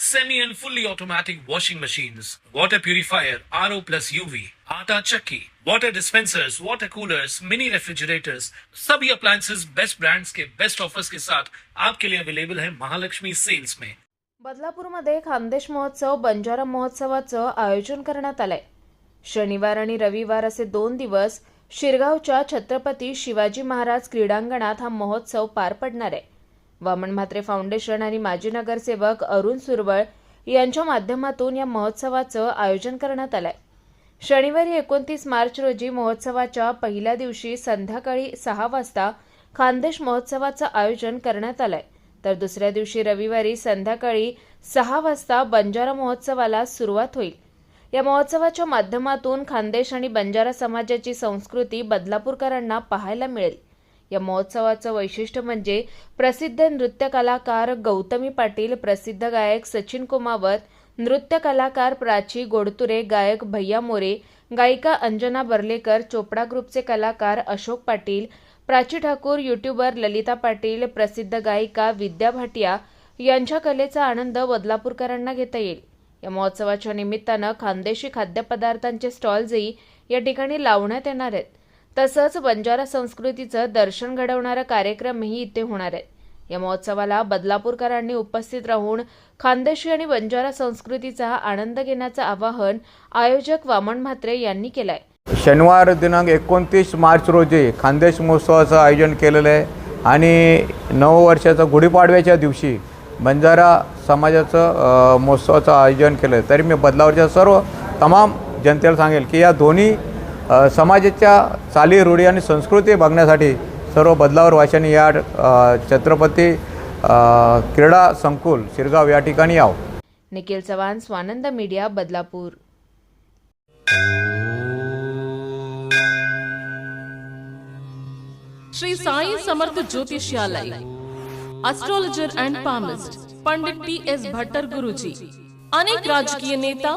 semi and fully automatic washing machines, water purifier, RO plus UV, आटा चक्की, water dispensers, water coolers, mini refrigerators, सभी appliances best brands के best offers के साथ आपके लिए अवेलेबल है महालक्ष्मी सेल्स में। बदलापूरमध्ये खानदेश महोत्सव बंजारा महोत्सवाचं आयोजन करण्यात आलंय. शनिवार आणि रविवार असे दोन दिवस शिरगावच्या छत्रपती शिवाजी महाराज क्रीडांगणात हा महोत्सव पार पडणार आहे. वामन म्हात्रे फाउंडेशन आणि माजी नगरसेवक अरुण सुरवळ यांच्या माध्यमातून या महोत्सवाचं आयोजन करण्यात आलंय. शनिवारी एकोणतीस मार्च रोजी महोत्सवाच्या पहिल्या दिवशी संध्याकाळी सहा वाजता खानदेश महोत्सवाचं आयोजन करण्यात आलंय. तर दुसऱ्या दिवशी रविवारी संध्याकाळी सहा वाजता बंजारा महोत्सवाला सुरुवात होईल. या महोत्सवाच्या माध्यमातून खानदेश आणि बंजारा समाजाची संस्कृती बदलापूरकरांना पाहायला मिळेल. या महोत्सवाचं वैशिष्ट्य म्हणजे प्रसिद्ध नृत्य कलाकार गौतमी पाटील प्रसिद्ध गायक सचिन कुमावत नृत्य कलाकार प्राची गोडतुरे गायक भैया मोरे गायिका अंजना बर्लेकर चोपडा ग्रुपचे कलाकार अशोक पाटील प्राची ठाकूर युट्यूबर ललिता पाटील प्रसिद्ध गायिका विद्या भाटिया यांच्या कलेचा आनंद बदलापूरकरांना घेता येईल. या महोत्सवाच्या निमित्तानं खानदेशी खाद्यपदार्थांचे स्टॉल्सही या ठिकाणी लावण्यात येणार आहेत. तसंच बंजारा संस्कृतीचं दर्शन घडवणारा कार्यक्रमही इथे होणार आहेत या महोत्सवाला बदलापूरकरांनी उपस्थित राहून खानदेशी आणि बंजारा संस्कृतीचा आनंद घेण्याचं आवाहन आयोजक वामन म्हात्रे यांनी केलंय. शनिवार दिनांक एकोणतीस मार्च रोजी खानदेश महोत्सवाचं आयोजन केलेलं आहे आणि नववर्षाचं गुढीपाडव्याच्या दिवशी बंजारा समाजाचं महोत्सवाचं आयोजन केलं आहे तरी मी बदलावरच्या सर्व तमाम जनतेला सांगेल की या दोन्ही समाजाच्या चाली रूढी आणि संस्कृती बघण्यासाठी सर्व बदलावर वाशांनी या छत्रपती क्रीडा संकुल शिरगाव या ठिकाणी यावं. Nikhil Chavan Swanand media Badlapur. Shri Sai Samarth Jyotishalaya astrologer and palmist Pandit T S Bhattar Guruji अनेक राजकीय नेता